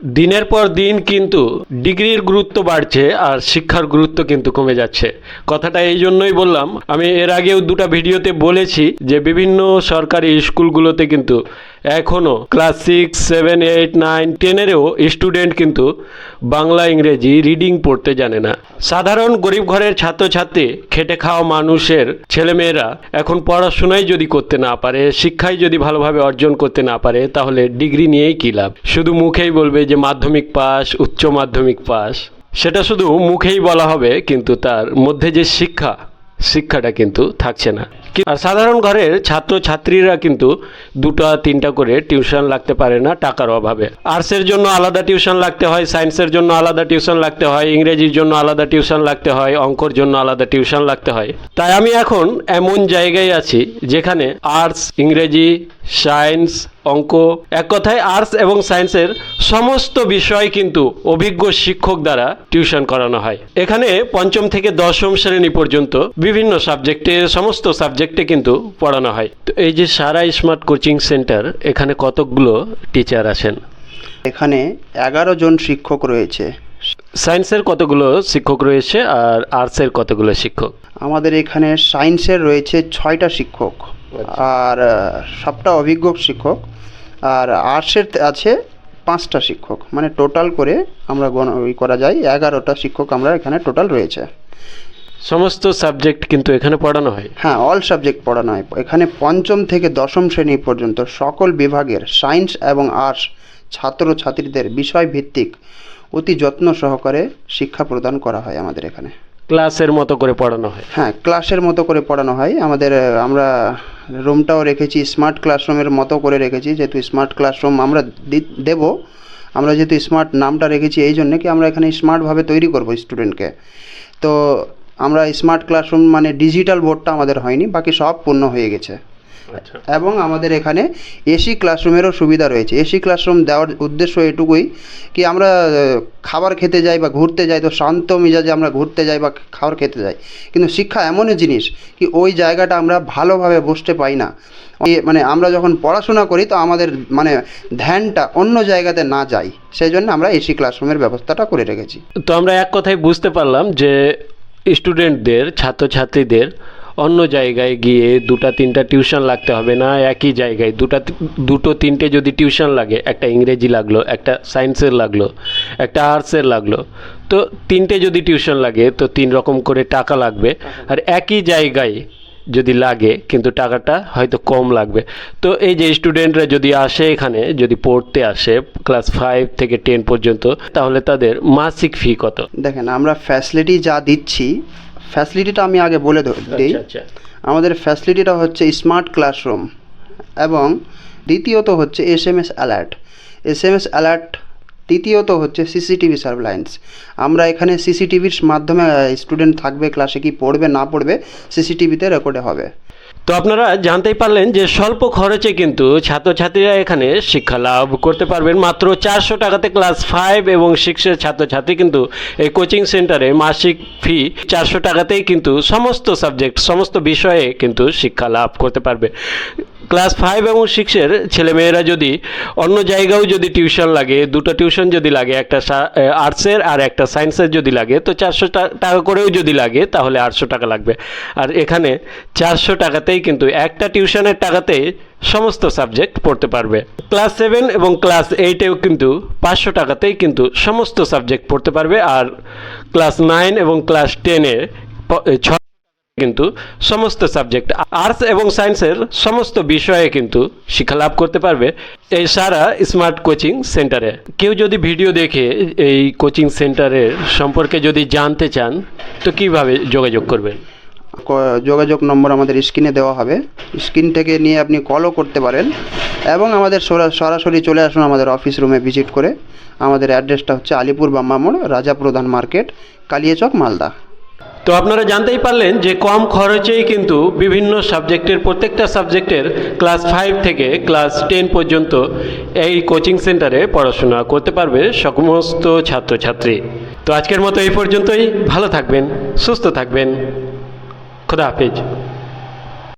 দিনের পর দিন কিন্তু ডিগ্রির গুরুত্ব বাড়ছে আর শিক্ষার গুরুত্ব কিন্তু কমে যাচ্ছে। কথাটা এই জন্যই বললাম, আমি এর আগেও দুটা ভিডিওতে বলেছি যে বিভিন্ন সরকারি স্কুলগুলোতে কিন্তু এখনও class six, seven, eight, nine, টেনেরও student কিন্তু বাংলা, ইংরেজি রিডিং পড়তে জানে না। সাধারণ গরিব ঘরের ছাত্রছাত্রী, খেটে খাওয়া মানুষের ছেলেমেয়েরা এখন পড়াশোনাই যদি করতে না পারে, শিক্ষাই যদি ভালোভাবে অর্জন করতে না পারে, তাহলে ডিগ্রি নিয়েই কী লাভ? শুধু মুখেই বলবে যে মাধ্যমিক পাস, উচ্চ মাধ্যমিক পাস। সেটা শুধু মুখেই বলা হবে, কিন্তু তার মধ্যে যে শিক্ষা, শিক্ষাটা কিন্তু থাকছে না। সাধারণ ঘরের ছাত্র ছাত্রীরা কিন্তু দুটা, তিনটা করে টিউশন লাগতে পারে না টাকার অভাবে। আর্টসের জন্য আলাদা টিউশন লাগতে হয়, সায়েন্সের জন্য আলাদা টিউশন লাগতে হয়, ইংরেজির জন্য আলাদা টিউশন লাগতে হয়, অঙ্কর জন্য আলাদা টিউশন লাগতে হয়। তাই আমি এখন এমন জায়গায় আছি যেখানে আর্টস, ইংরেজি, সায়েন্স অঙ্ক। এক কথায় আর্টস এবং সায়েন্সের সমস্ত বিষয় কিন্তু অভিজ্ঞ শিক্ষক দ্বারা টিউশন করানো হয়। এখানে পঞ্চম থেকে দশম শ্রেণি পর্যন্ত বিভিন্ন সাবজেক্টে সমস্ত সাবজেক্টে কিন্তু পড়ানো হয়। তো এই যে সারা স্মার্ট কোচিং সেন্টার এখানে কতকগুলো টিচার আছেন? এখানে এগারো জন শিক্ষক রয়েছে। সায়েন্সের কতগুলো শিক্ষক রয়েছে আর আর্টসের কতগুলো শিক্ষক? আমাদের এখানে সায়েন্সের রয়েছে ছয়টা শিক্ষক। আর সবটা অভিজ্ঞ শিক্ষক। আর আর্টসের আছে পাঁচটা শিক্ষক। মানে টোটাল করে আমরা গণ করা যায় এগারোটা শিক্ষক আমরা এখানে টোটাল রয়েছে। সমস্ত সাবজেক্ট কিন্তু এখানে পড়ানো হয়? হ্যাঁ অল সাবজেক্ট পড়ানো হয়। এখানে পঞ্চম থেকে দশম শ্রেণি পর্যন্ত সকল বিভাগের সায়েন্স এবং আর্টস ছাত্র ছাত্রীদের বিষয় ভিত্তিক অতি যত্ন সহকারে শিক্ষা প্রদান করা হয় আমাদের এখানে। ক্লাসের মতো করে পড়ানো হয়। হ্যাঁ ক্লাসের মতো করে পড়ানো হয়। আমাদের, আমরা রুমটাও রেখেছি, স্মার্ট ক্লাসরুমের মতো করে রেখেছি। যেহেতু স্মার্ট ক্লাসরুম আমরা দেব, আমরা যেহেতু স্মার্ট নামটা রেখেছি, এই জন্যে কি আমরা এখানে স্মার্টভাবে তৈরি করব স্টুডেন্টকে। তো আমরা স্মার্ট ক্লাসরুম মানে ডিজিটাল বোর্ডটা আমাদের হয়নি, বাকি সব পূর্ণ হয়ে গেছে। এবং আমাদের এখানে এসি ক্লাসরুমেরও সুবিধা রয়েছে। এসি ক্লাসরুম দেওয়ার উদ্দেশ্য এটুকুই কি আমরা খাবার খেতে যাই বা ঘুরতে যাই তো শান্ত মেজাজে আমরা ঘুরতে যাই বা খাবার খেতে যাই। কিন্তু শিক্ষা এমনই জিনিস কি ওই জায়গাটা আমরা ভালোভাবে বসতে পাই না। মানে আমরা যখন পড়াশোনা করি তো আমাদের মানে ধ্যানটা অন্য জায়গাতে না যাই সেই জন্য আমরা এসি ক্লাসরুমের ব্যবস্থাটা করে রেখেছি। তো আমরা এক কথায় বুঝতে পারলাম যে স্টুডেন্টদের ছাত্রছাত্রীদের অন্য জায়গায় গিয়ে দুটা তিনটা টিউশন লাগতে হবে না একই জায়গায়। দুটা দুটো তিনটে যদি টিউশন লাগে একটা ইংরেজি লাগল একটা সায়েন্সের লাগল একটা আর্টসের লাগল তো তিনটে যদি টিউশন লাগে তো তিন রকম করে টাকা লাগবে। আর একই জায়গায় যদি লাগে কিন্তু টাকাটা হয়তো কম লাগবে। তো এই যে স্টুডেন্টরা যদি আসে এখানে যদি পড়তে আসে ক্লাস ফাইভ থেকে টেন পর্যন্ত তাহলে তাদের মাসিক ফি কত? দেখেন আমরা ফ্যাসিলিটি যা দিচ্ছি ফ্যাসিলিটিটা আমি আগে বলে দিই। আচ্ছা আমাদের ফ্যাসিলিটিটা হচ্ছে স্মার্ট ক্লাসরুম এবং দ্বিতীয়ত হচ্ছে S M S alert S M S alert তৃতীয়ত হচ্ছে সিসিটিভি সার্ভলাইন্স আমরা এখানে সিসিটিভির মাধ্যমে স্টুডেন্ট থাকবে ক্লাসে কি পড়বে না পড়বে সিসিটিভিতে রেকর্ডে হবে। তো আপনারা জানতেই পারলেন যে স্বল্প খরচে কিন্তু ছাত্রছাত্রীরা এখানে শিক্ষা লাভ করতে পারবেন। মাত্র চারশো টাকাতে ক্লাস ফাইভ এবং সিক্সের ছাত্রছাত্রী কিন্তু এই কোচিং সেন্টারে মাসিক ফি চারশো টাকাতেই কিন্তু সমস্ত সাবজেক্ট, সমস্ত বিষয়ে কিন্তু শিক্ষা লাভ করতে পারবে। ক্লাস ফাইভ এবং সিক্সের ছেলেমেয়েরা যদি অন্য জায়গাও যদি টিউশন লাগে, দুটো টিউশন যদি লাগে, একটা আর্টসের আর একটা সায়েন্সের যদি লাগে, তো চারশো টাকা করেও যদি লাগে, তাহলে আটশো টাকা লাগবে। আর এখানে চারশো টাকাতেই কিন্তু একটা টিউশনের টাকাতেই সমস্ত সাবজেক্ট পড়তে পারবে। ক্লাস সেভেন এবং ক্লাস এইটেও কিন্তু পাঁচশো টাকাতেই কিন্তু সমস্ত সাবজেক্ট পড়তে পারবে আর ক্লাস নাইন এবং ক্লাস টেনে ছ কিন্তু সমস্ত সাবজেক্ট আর্টস এবং সায়েন্সের সমস্ত বিষয়ে কিন্তু শিক্ষা লাভ করতে পারবে এই সারা স্মার্ট কোচিং সেন্টারে। কেউ যদি ভিডিও দেখে এই কোচিং সেন্টারের সম্পর্কে যদি জানতে চান, তো কীভাবে যোগাযোগ করবেন? যোগাযোগ নম্বর আমাদের স্ক্রিনে দেওয়া হবে। স্ক্রিন থেকে নিয়ে আপনি কলও করতে পারেন এবং আমাদের সরা- সরাসরি চলে আসুন আমাদের অফিস রুমে ভিজিট করে। আমাদের অ্যাড্রেসটা হচ্ছে আলিপুর বাম্মা মোড় রাজা প্রধান মার্কেট কালিয়াচক, মালদা। তো আপনারা জানতেই পারলেন যে কম খরচেই কিন্তু বিভিন্ন সাবজেক্টের প্রত্যেকটা সাবজেক্টের ক্লাস ফাইভ থেকে ক্লাস টেন পর্যন্ত এই কোচিং সেন্টারে পড়াশোনা করতে পারবে সমস্ত ছাত্রছাত্রী। তো আজকের মতো এই পর্যন্তই। ভালো থাকবেন, সুস্থ থাকবেন। Kıda peki.